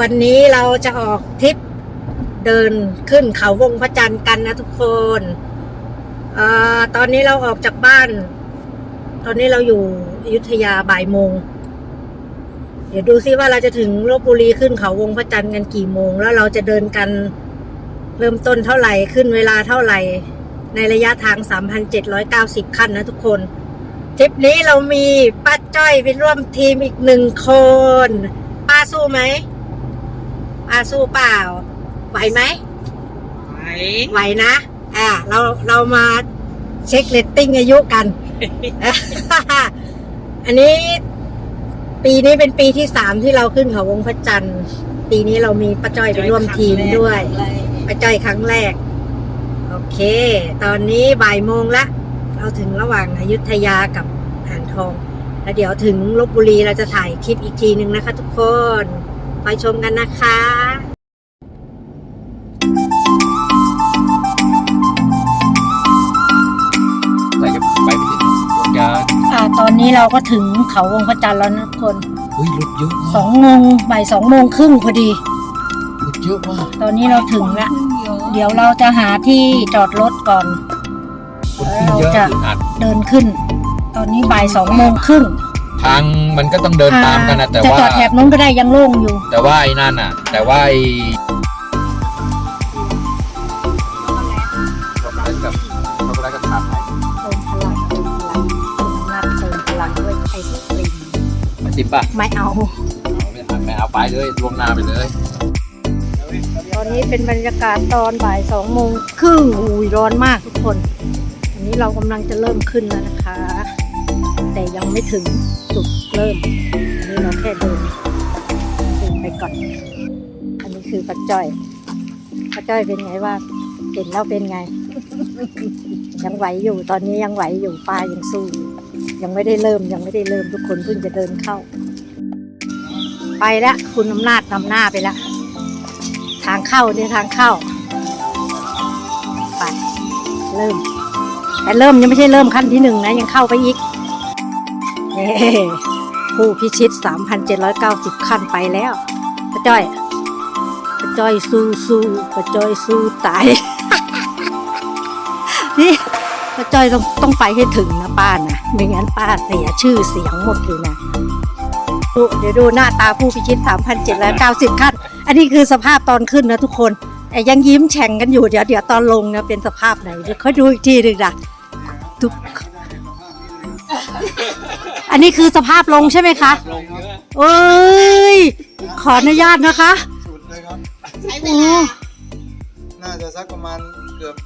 วันนี้เราจะออกทริปเดินขึ้นเขาวงพระจันทร์กันนะทุกคนเอ่อตอนนี้เราออกจากบ้าน ตอนนี้เราอยู่อยุธยาบ่ายโมง เดี๋ยวดูซิว่าเราจะถึงลบบุรีขึ้นเขาวงพระจันทร์กันกี่โมง แล้วเราจะเดินกันเริ่มต้นเท่าไหร่ขึ้นเวลาเท่าไหร่ ในระยะทาง 3,790 ขั้นนะทุกคนทริปนี้เรามีป้าจ้อยไปร่วมทีมอีกหนึ่งคน ป้าสู้ไหม ป้าสู้เปล่า ไหวไหม ไหวไหวนะ อ่าเราเรามาเช็คเลตติ้งอายุกัน อันนี้ปีนี้เป็นปีที่สามที่เราขึ้นเขาวงพระจันทร์ ปีนี้เรามีป้าจ้อยไปร่วมทีมด้วยป้าจ้อยครั้งแรก โอเค ตอนนี้บ่ายโมงละ เราถึงระหว่างอายุทยากับอ่างทอง แล้วเดี๋ยวถึงลบบุรีเราจะถ่ายคลิปอีกทีหนึ่งนะคะทุกคน ไปชมกันนะคะแต่จะไปไม่ถึงรถยางอ่าตอนนี้เราก็ถึงเขาวงพระจันทร์แล้วนะทุกคนเฮ้ยรถเยอะสมาอกงโมงบ่ายสองโมงครึ่งพอดี รถเยอะมากตอนนี้เราถึงละเดี๋ยวเราจะหาที่จอดรถก่อน คนขึ้นเยอะเราจะ อึดอัดเดินขึ้น ตอนนี้บ่ายสองโมงครึ่ง ทางมันก็ต้องเดินตามกันนะแต่จะว่าจอดแถบนู้นก็ได้ยังโล่งอยู่ แต่ว่าไอ้นั่นอะ แต่ว่าไอ้ช็อกโกแลตกับช็อกโกแลตกับชาไทยเติมพลังเติมพลังนัดเติมพลังด้วยไอศครีมมาสิบป่ะไม่เอาไม่เอา ไม่เอาไปเลยล่วงหน้าไปเลย ตอนนี้เป็นบรรยากาศตอนบ่ายสองโมงครึ่งอุ้ยร้อนมากทุกคน อันนี้เรากำลังจะเริ่มขึ้นแล้วนะคะ แต่ยังไม่ถึงจุด เริ่ม อันนี้เราแค่เดินเดินไปก่อน อันนี้คือปัจจ้อยปัจจ้อยเป็นไงว่าเห็นแล้วเป็นไง ยังไหวอยู่ตอนนี้ยังไหวอยู่ปลายังสู้อยู่ยังไม่ได้เริ่มยังไม่ได้เริ่มทุกคนเพิ่งจะเดินเข้า ไปแล้วคุณอำนาจนำหน้าไปแล้วทางเข้าเนี่ยทางเข้าไปเริ่ม แต่เริ่มยังไม่ใช่เริ่มขั้นที่หนึ่งนะยังเข้าไปอีกเย้ ผู้พิชิต 3,790 ขั้นไปแล้วป้าจ้อยป้าจ้อยสู้สู้ป้าจ้อยสู้ตาย นี่ป้าจ้อยต้องต้องไปให้ถึงนะป้านะไม่งั้นป้าเสียชื่อเสียงหมดเลยนะดูเดี๋ยวดูหน้าตาผู้พิชิต 3,790 ขั้น อันนี้คือสภาพตอนขึ้นนะทุกคนแต่ยังยิ้มแฉ่งกันอยู่เดี๋ยวเดี๋ยวตอนลงนะเป็นสภาพไหนเดี๋ยวค่อยดูอีกทีหนึ่งนะทุก อันนี้คือสภาพลงใช่ไหมคะเอ้ย ขออนุญาตนะคะ สุดเลยครับ ใช้เวโอ้ลาน่าจะสักประมาณเกือบ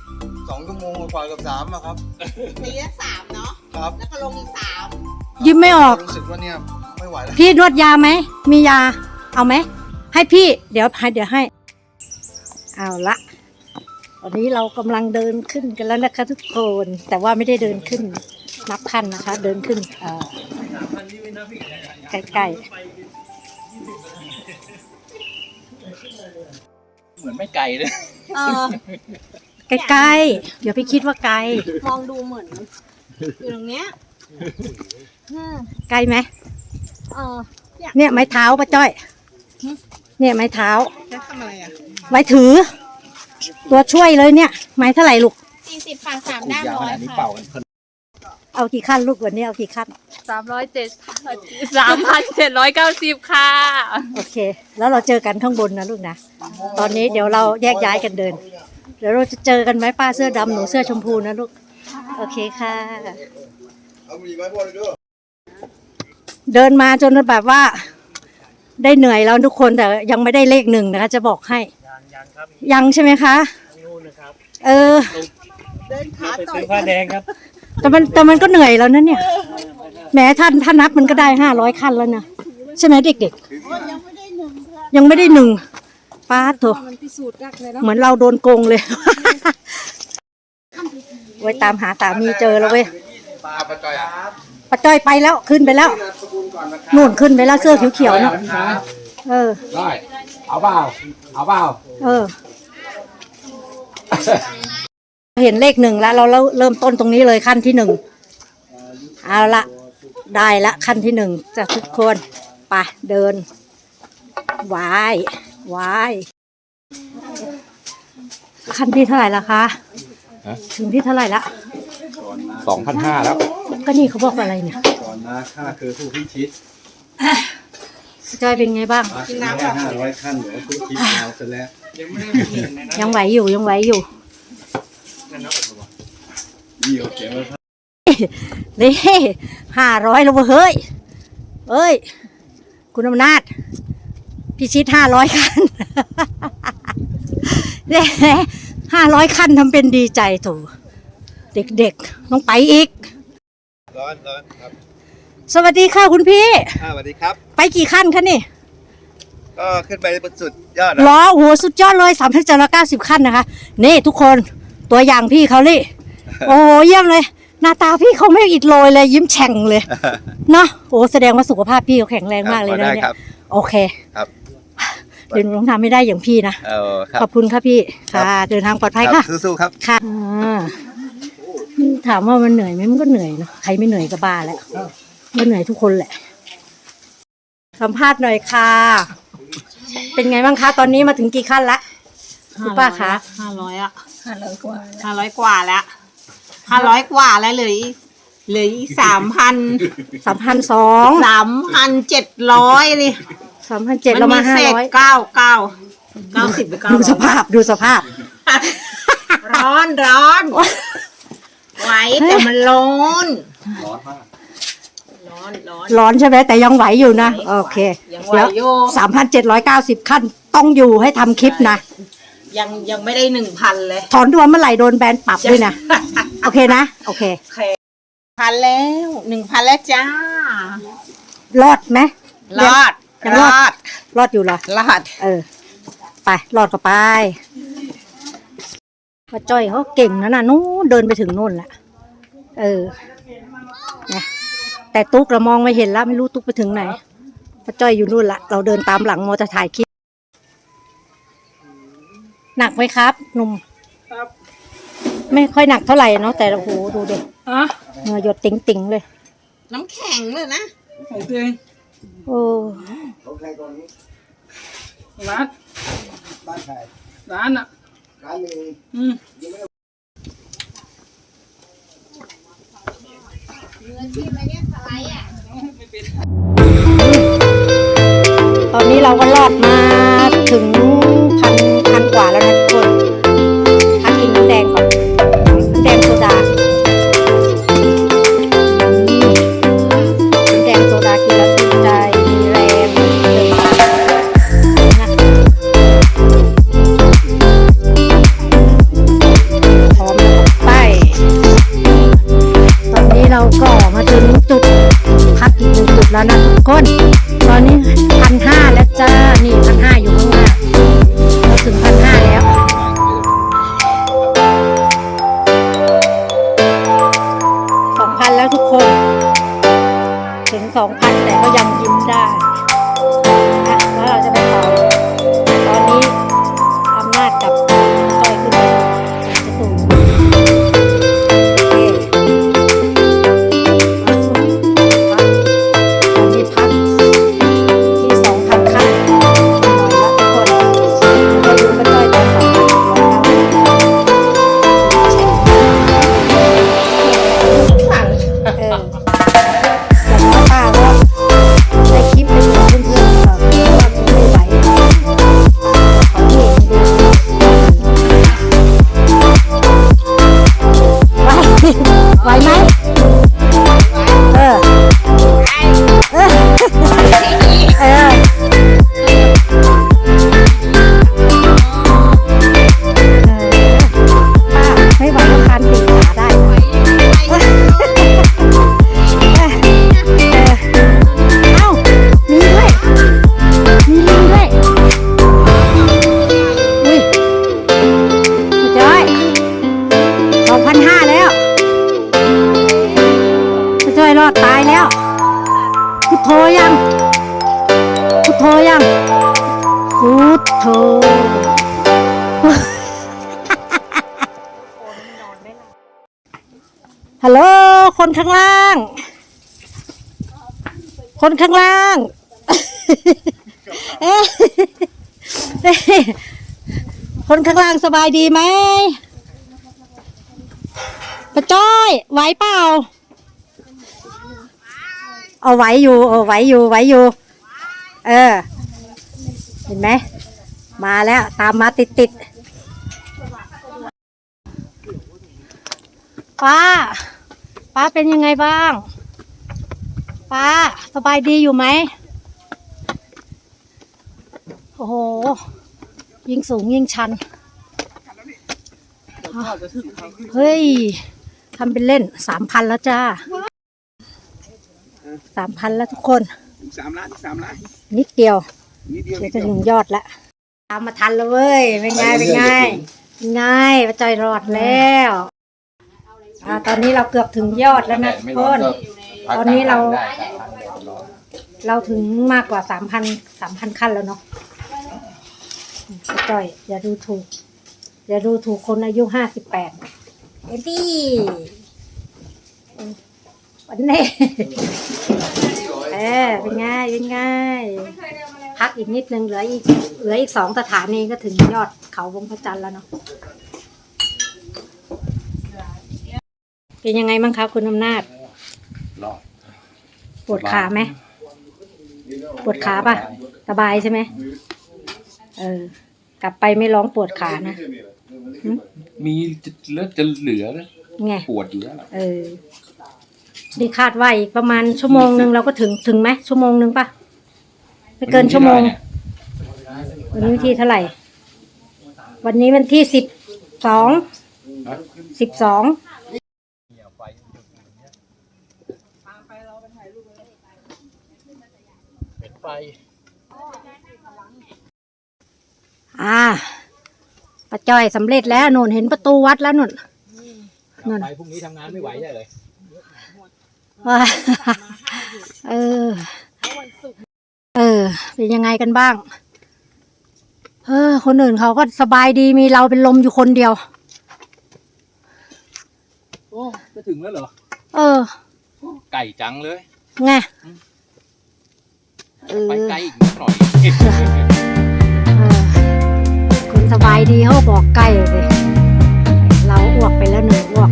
สองชั่วโมงกว่าเกับสามอะครับ ตีละสามเนาะ ครับแล้วก็ลงอีกสามยิ้มไม่ออก รู้สึกว่าเนี่ยไม่ไหวแล้วพี่นวดยาไหม มียา เอาไหม ให้พี่ เดี๋ยวให้เดี๋ยวให้ เอาละ ตอนนี้เรากำลังเดินขึ้นกันแล้วนะคะทุกคน แต่ว่าไม่ได้เดินขึ้น นับขั้นนะคะ เดินขึ้นเอ่อใกล้เหมือนไม่ไกลเลยเออๆใกล้ๆเดี๋ยวพี่คิดว่าไกล มองดูเหมือนอยู่ตรงเนี้ยอืมไกลไหมเออเนี่ยไม้เท้าป้าจ้อย เนี่ยไม้เท้าจะทำอะไรอะไว้ถือ ตัวช่วยเลยเนี่ย ไม้เท่าไหร่ลูกสี่สิบค่ะสามถูกด้ามยาวร้ขอยนาดนี้ค่ะ เอากี่ขั้นลูกวันนี้เอากี่ขั้นสามร้อยเจ็ดสามพันเจ็ดร้อยเก้าสิบค่ะ โอเค แล้วเราเจอกันข้างบนนะลูกนะ ตอนนี้เดี๋ยวเราแยกย้ายกันเดิน เดี๋ยวเราจะเจอกันไหมป้าเสื้อดำหนูเสื้อชมพูนะลูก โอเคค่ะเอาบุหรี่ไม้พอเลยด้วยเดินมาจนแบบว่า ได้เหนื่อยแล้วทุกคนแต่ยังไม่ได้เลขหนึ่งนะคะ จะบอกให้ ยังใช่ไหมคะ เออ เดินขาต่อยผ้าแดงครับ แต่มันแต่มันก็เหนื่อยแล้วนะเนี่ยแหม้ท่านท่านนับมันก็ได้ห้าร้อยขั้นแล้วนะใช่ไหมเด็กโอ้ยยังไม่ได้หนึ่งค่ะๆยังไม่ได้หนึ่งป้าโถมันพิสูจน์รักเลยเนาะเหมือนเราโดนโกงเลยไว้ตามหาสามีเจอแล้วเว้ยปลาปลาจอยอะป้าจ้อยไปแล้วขึ้นไปแล้วนู่นขึ้นไปแล้วเสื้อเขียวๆเนาะเออได้เอาเปล่าเอาเปล่าเออ เห็นเลขหนึ่งแล้วเราเราเริ่มต้นตรงนี้เลยขั้นที่หนึ่งเอาละได้ละขั้นที่หนึ่งจากทุกคนไปเดินวายวายคันที่เท่าไหร่ละคะฮะถึงที่เท่าไหร่ละสองพันห้าแล้ว ก็นี่เขาบอกอะไรเนี่ยก่อนนะค่าคือผู้พิชิตจอยเป็นไงบ้างกินน้ำห้าร้อยขั้นเหลือผู้พิชิตเราซะแล้วยังไหวอยู่ยังไหวอยู่ นี่โอเคไหมนี่ห้าร้อยแล้วเว้ยเฮ้ยเอ้ย คุณอำนาจ พิชิตห้าร้อยคันเนี่ยห้าร้อยคันทำเป็นดีใจโถเด็กๆ ต้องไปอีก ร้อนร้อนครับสวัสดีค่ะคุณพี่ อ่าสวัสดีครับ ไปกี่ขั้นคะนี่ ก็ขึ้นไปบนสุดยอดล้อโอ้โหสุดยอดเลยสามพันเจ็ดร้อยเก้าสิบขั้นนะคะ นี่ทุกคนตัวอย่างพี่เขานี่ โอ้โหเยี่ยมเลย หน้าตาพี่เขาไม่อิดโรยเลย ยิ้มแฉ่งเลยเนาะโอ้แสดงว่าสุขภาพพี่เขาแข็งแรงมากเลยนะเนี่ยโอเคครับเดี๋ยวหนูต้องทำไม่ได้อย่างพี่นะเออครับขอบคุณค่ะพี่ค่ะเดินทางปลอดภัยค่ะสู้ๆครับค่ะอ่าถามว่ามันเหนื่อยไหมมันก็เหนื่อยเนอะใครไม่เหนื่อยก็บ้าแล้วก็เหนื่อยทุกคนแหละ สัมภาษณ์หน่อยค่ะ เป็นไงบ้างคะตอนนี้มาถึงกี่ขั้นละคุณป้าคะห้าร้อยอะห้าร้อยกว่าห้าร้อยกว่าแล้ว ห้าร้อยกว่าแล้วเหลืออีกเหลืออีกสามพันสามพันสองสามพันเจ็ดร้อยเลยสามพันเจ็ดเรามาห้าเศษร้อยเก้าเก้าเก้าสิบไปเก้าดูสภาพดูสภาพ ร้อนร้อนไหวแต่มันร้อนร้อนมากร้อนร้อนร้อนใช่ไหมแต่ยังไหวอยู่นะ โอเคยังไหวอยู่สามพันเจ็ดร้อยเก้าสิบขั้นต้องอยู่ให้ทำคลิปนะ ยังยังไม่ได้หนึ่งพันเลย ถอนตัวเมื่อไหร่โดนแบนปรับด้วยนะ โอเคนะ โอเค พันแล้วหนึ่งพันแล้วจ้ารอดไหมรอดยังรรออดดรอดอยู่เหรอ รอด เออ ไป รอดก็ไปพ่อจ้อยเขาเก่งนะน่ะนู้นเดินไปถึงนู่นแหละเออนะแต่ตุ๊กเรามองไม่เห็นแล้วไม่รู้ตุ๊กไปถึงไหนพ่อจ้อยอยู่นู่นละเราเดินตามหลังมอจะถ่ายคลิปหนักไหมครับหนุ่ม ไม่ค่อยหนักเท่าไหร่เนาะแต่โอ้โหดูเด็กอะเหงื่อหยดติ๋งๆเลย น้ำแข็งเลยนะโอเคโอ้ร้านร้านอะอืมตอนนี้เราก็รอดมา 2,000 แต่ก็ยังยิ้มได้ ไหวไหวไหม ฮัลโหลคนข้างล่าง คนข้างล่างเอ๊ะคนข้างล่างสบายดีไหมป้าจ้อยไหวเปล่า เอาไหวอยู่เอาไหวอยู่ไหวอยู่ เออ เห็นไหม มาแล้วตามมาติดติด ป้า ป้าเป็นยังไงบ้าง ป้าสบายดีอยู่ไหม โอ้โห ยิ่งสูงยิ่งชัน เฮ้ยทำเป็นเล่นสามพันแล้วจ้าสามพันแล้วทุกคนสามล้านสามล้านนิดเดียวนิดเดียวเดี๋ยวจะถึงยอดละตามมาทันแล้วเว้ยเป็นไงเป็นไงเป็นไงป้าจอยรอดแล้ว อ่าตอนนี้เราเกือบถึงยอดแล้วนะทุกคน ตอนนี้เรา เราถึงมากกว่าสามพันสามพันขั้นแล้วเนาะป้าจอย อย่าดูถูก อย่าดูถูกคนอายุห้าสิบแปดเอ็นดี้วันนี้เออเป็นไงเป็นไงพักอีกนิดนึงเหลืออีกเหลืออีกสองสถานีก็ถึงยอดเขาวงพระจันทร์แล้วเนาะ เป็นยังไงบ้างครับคุณอำนาจ รอดปวดขาไหมปวดขาปะสบายใช่ไหมเออ กลับไปไม่ร้องปวดขานะมีจะเลือดจะเหลือเลยไงปวดอยู่แล้วเออนี่คาดว่าอีกประมาณชั่วโมงหนึ่งเราก็ถึงถึงไหมชั่วโมงหนึ่งปะไม่เกินชั่วโมง วันนี้วันที่เท่าไหร่ วันนี้วันที่สิบสอง สิบสอง เป็นไฟอ่าป้าจ้อยสำเร็จแล้วนุ่นเห็นประตูวัดแล้วนุ่นนุ่นไปพรุ่งนี้ทำงานไม่ไหวใช่เลยว่าเออ เออ เป็นยังไงกันบ้าง เออ คนอื่นเขาก็สบายดีมีเราเป็นลมอยู่คนเดียว โอ้ จะถึงแล้วเหรอ เออ ไก่จังเลย ไง เออไปไกลอีกนิดหน่อยเออคนสบายดีเขาบอกใกล้เลย เราอ้วกไปแล้วหนึ่งอ้วก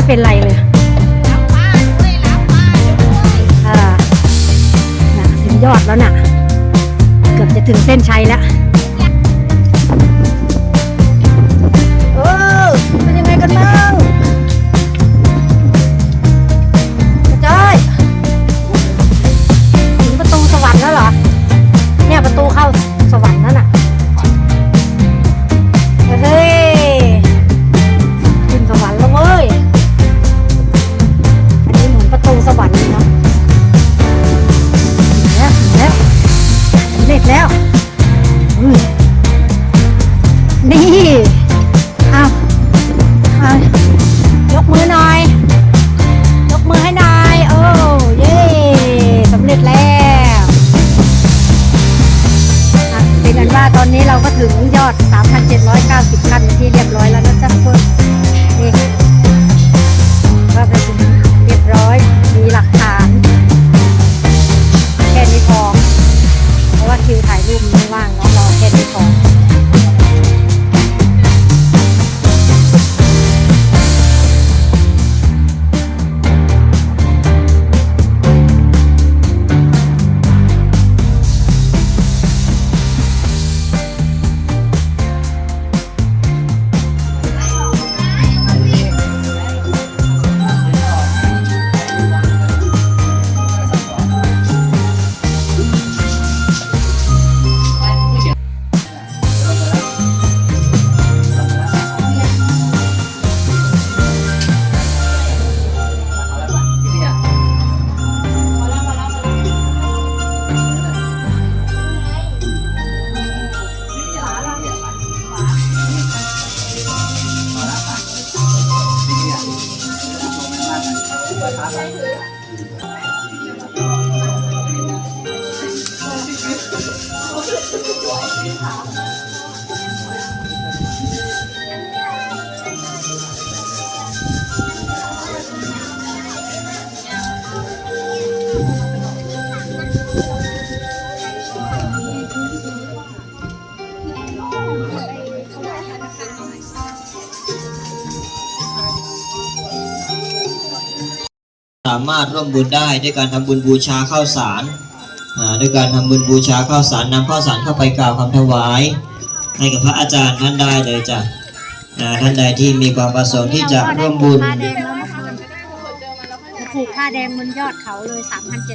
ป้าจ้อยเขาไม่เป็นไรเลยอ่าน่ะถึงยอดแล้วน่ะ เกือบจะถึงเส้นชัยแล้ว สามารถร่วมบุญได้ด้วยการทำบุญบูชาข้าวสารด้วยการทำบุญบูชาข้าวสารนำข้าวสารเข้าไปกล่าวคำถวาย ให้กับพระอาจารย์ท่านได้เลยจ้ะท่านใดที่มีความประสงค์ที่จะร่วมบุญผูกผ้าแดงบนยอดเขาเลย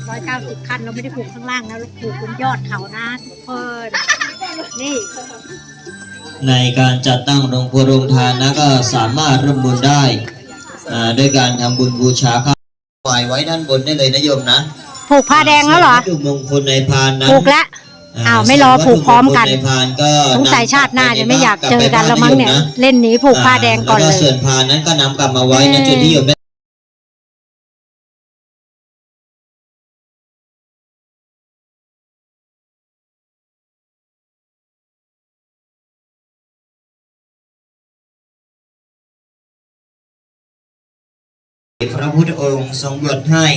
3,790 ขั้น เราไม่ได้ผูกข้างล่างนะเราผูกบนยอดเขานะทุกคนนี่ ในการจัดตั้งโรงครัวโรงทานนะก็สามารถร่วมบุญได้ด้วยการทำบุญบูชาข้า วถวายไว้ด้านบนได้เลยนะโยมนะผูกผ้าแดงแล้วเหรอส่นวัตถุมงคลในพานนั้นผูกแล้วอ้าวไม่รอผูกพร้อมกันส่ววัตถุมงคลในพานก็สงสัยชาติหน้าำจะไม่อยากเจอกันแล้วมั้งเนี่ยกบไปบ้าะเล่นหนีผูกผ้าแดงก่อนแวเลยส่วนพานนั้นก็นำกลับมาไว้ในเอ่อจุดที่โยมได้ พระพุทธองค์ทรงบวชให้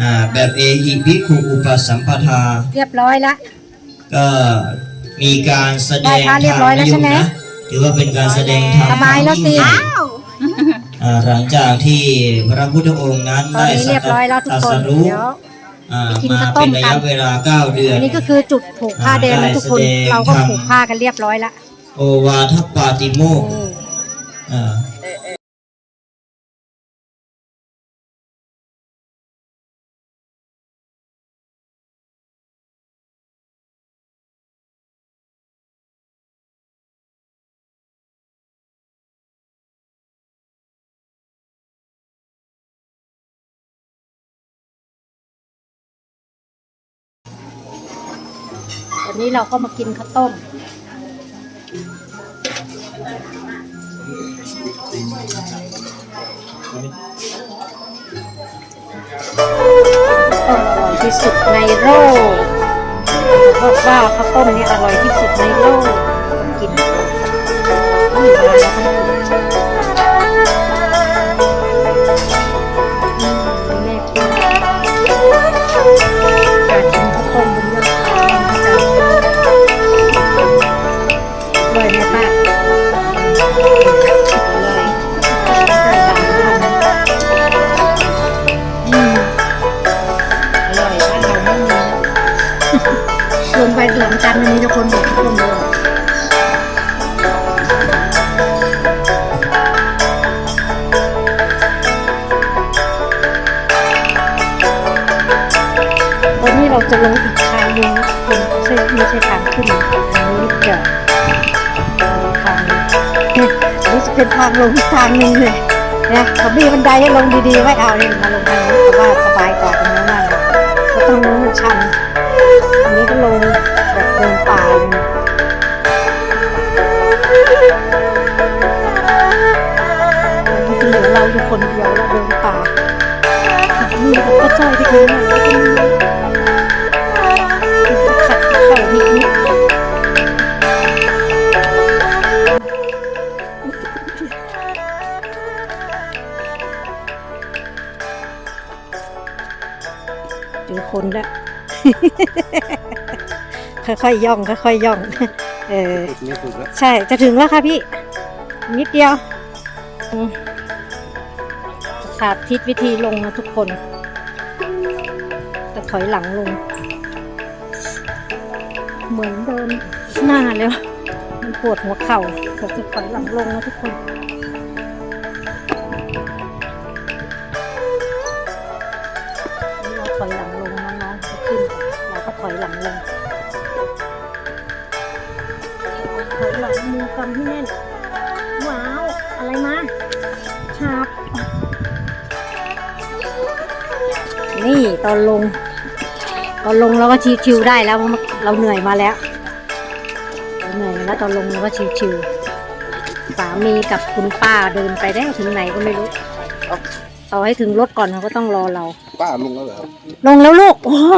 อ่าแบบเอหิภิกขุอุปสัมปทา เรียบร้อยละ ก็มีการแสดงไหว้พระเรียบร้อยแล้วใช่ไหมธรรนะถือว่าเป็นการแสดงธรรมสบายแล้วสิยิ่งใหญ่อ่าหลังจากที่พระพุทธองค์นั้นตอนได้นี้เรียบร้อยแล้วทุกตรัคสนรู้เดี๋ยวอ่าไปกินมาข้าวต้เป็นมระกัยะนเวลาเก้าเดือนอันนี้ก็คือจุดผูกผ้าแดงนะทุกคนได้แสดงเราก็ธรรมผูกผ้ากันเรียบร้อยละ โอวาทปาติโมก อันนี้เราก็มากินข้าวต้ม อร่อยที่สุดในโลกเพราะว่าข้าวต้มนี่อร่อยที่สุดในโลกกินอืมมาแล้วต้องกิน ทางลงทางนึงเลยนะเขามีบันไดให้ลงดีๆไว้เอาเนี่ยมาลงทางนี้แต่ว่าสบายกว่าตรงนู้นมากเลยเพราะตรงนู้นมันชันอันนี้ก็ลงแบบเดินป่าเลยนะมันเหลือเราอยู่คนเดียวเราเดินป่านี่กับป้าจ้อยที่คุณหน่อยแล้วก็มีขัดเข่านิดนิ นแล้ว ค่อยๆย่องค่อยๆย่อง เออไม่ถูกแล้วใช่จะถึงแล้วค่ะพี่ นิดเดียวอืมสาธิตวิธีลงนะทุกคนจะถอยหลังลง เหมือนเดินหน้าเลยว่ะมันปวดหัวเข่าเราจะถอยหลังลงนะทุกคนนี่ ก็ถอยหลังลงถอยหลังมือกำให้แน่น ว้าว อะไรมาชาบนี่ตอนลง ตอนลงเราก็ชิวๆได้แล้วเราเหนื่อยมาแล้วเราเหนื่อยแล้วตอนลงเราก็ชิวๆสามีกับคุณป้าเดินไปได้ถึงไหนก็ไม่รู้ต่อให้ถึงรถก่อนเขาก็ต้องรอเรา ป้าลงแล้วเหรอครับลงแล้วลูก โอ้โห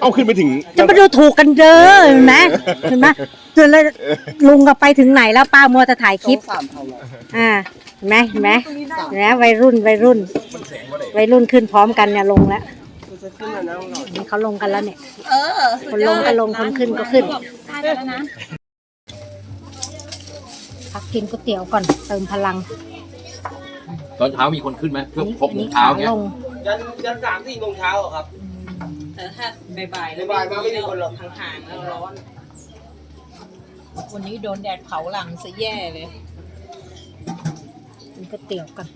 เอาขึ้นไปถึงจะมาดูถูกกันเด้อเห็นไหมเห็นไหมจนเลยลุงก็ไปถึงไหนแล้วป้ามัวแต่ถ่ายคลิป สามเท่าไหร่อ่าเห็นไหมเห็นไหมเห็นไหมวัยรุ่นวัยรุ่น วัยรุ่นขึ้นพร้อมกันเนี่ยลงแล้วนี่เขาลงกันแล้วเนี่ยเออคนลงก็ลงคนขึ้นก็ขึ้นได้แล้วนะ พักกินก๋วยเตี๋ยวก่อนเติมพลังตอนเช้ามีคนขึ้นไหมเพื่อนี่พกอันถุนี้งเท้าขาเงี้ยลง ยันยันสามสี่โมงเช้าอะครับ แต่ถ้าบ่ายๆแล้วบ่ายๆมาไม่มีคนหรอก ห่างๆแล้วร้อน วันนี้โดนแดดเผาหลังซะแย่เลยกินก๋วยเตี๋ยวกัน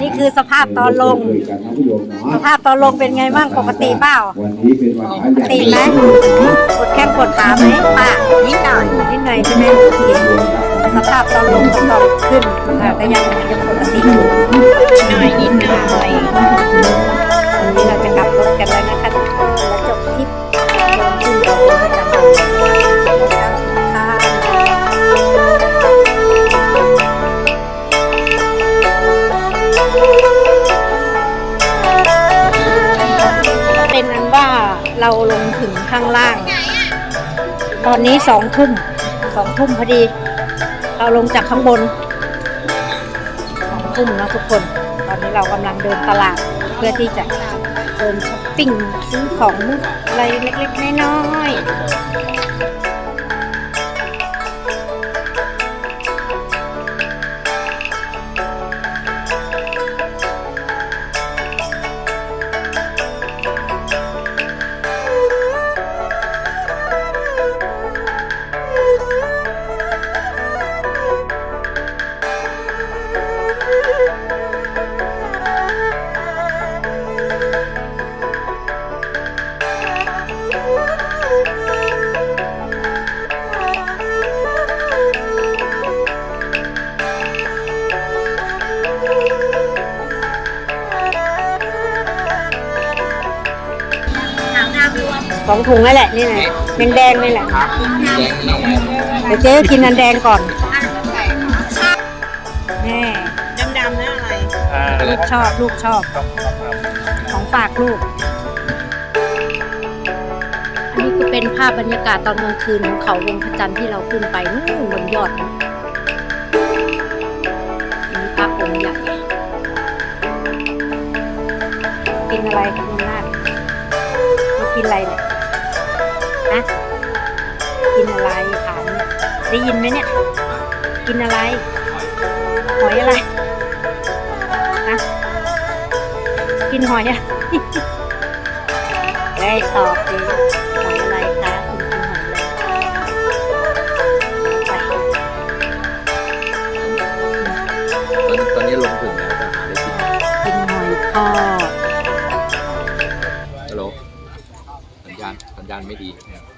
นี่คือสภาพตอนลง สภาพตอนลงเป็นไงบ้างปกติเปล่าวันนี้เป็นวันพระปกติไหมปวดแข้งปวดขาไหมป้านิดหน่อยนิดหน่อยใช่ไหมโอเคสภาพตอนลงกับตอนขึ้นอะก็ยังยังปกติอยู่หน่อยนิดหน่อยวันนี้เราจะกลับรถกันแล้วนะคะ ตอนนี้สองทุ่มสองทุ่มพอดี เราลงจากข้างบนสองทุ่มนะทุกคน ตอนนี้เรากำลังเดินตลาดเพื่อที่จะเดินช้อปปิ้งซื้อของอะไรเล็กๆน้อยๆ สองถุงนั่นแหละนี่แหละแดงๆนี่แหละเดี๋ยวเจ๊กินอันแดงก่อนแม่ดำๆนะอะไรลูกชอบลูกชอบของฝากลูก อันนี้ก็เป็นภาพบรรยากาศตอนกลางคืนของเขาวงพระจันทร์ที่เราขึ้นไปนู่นบนยอดนะอันนี้พระองค์ใหญ่กินอะไรคุณนาฏมากินอะไรเนี่ย นะกินอะไรถามเนี่ยได้ยินไหมเนี่ย กินอะไรหอยอะไรนะกินหอยอะได้ตอบดีหอยอะไรคะคุณกินหอยอะไรไปตอนนี้ลงถึงแล้วจะหาอะไรกินกินหอยทอด ไม่ดีอ